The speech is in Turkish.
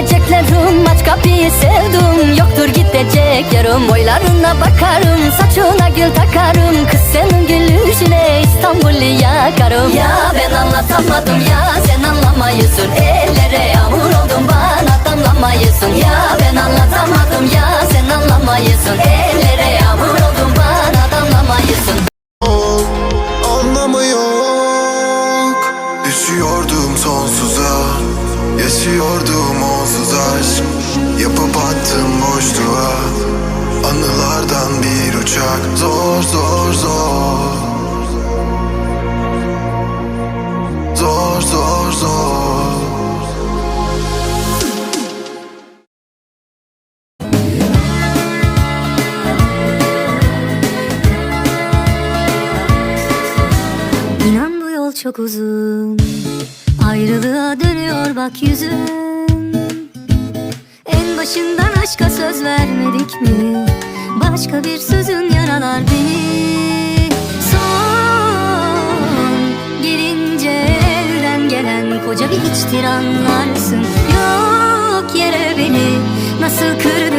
diyeceklerim Aç kapıyı sevdim Yoktur gidecek yarım Boylarına bakarım. Saçına gül takarım Kız senin gülüşüne İstanbul'u yakarım. Ya ben anlatamadım ya Sen anlamayısın. Ellere yağmur oldum Bana damlamayısın. Ya ben anlatamadım ya Sen anlamayısın. Ellere yağmur oldum Bana damlamayısın. Anlamı yok Düşüyordum sonsuza Yaşıyordum onsuz aşk Yapıp attım boşluğa. Anılardan bir uçak. Zor zor zor. Zor zor zor. İnan bu yol çok uzun. Ayrılığa dönüyor bak yüzüm başından aşka söz vermedik mi? Başka bir sözün yaralar beni. Son gelince elden gelen Koca bir içtir anlarsın Yok yere beni. Nasıl kır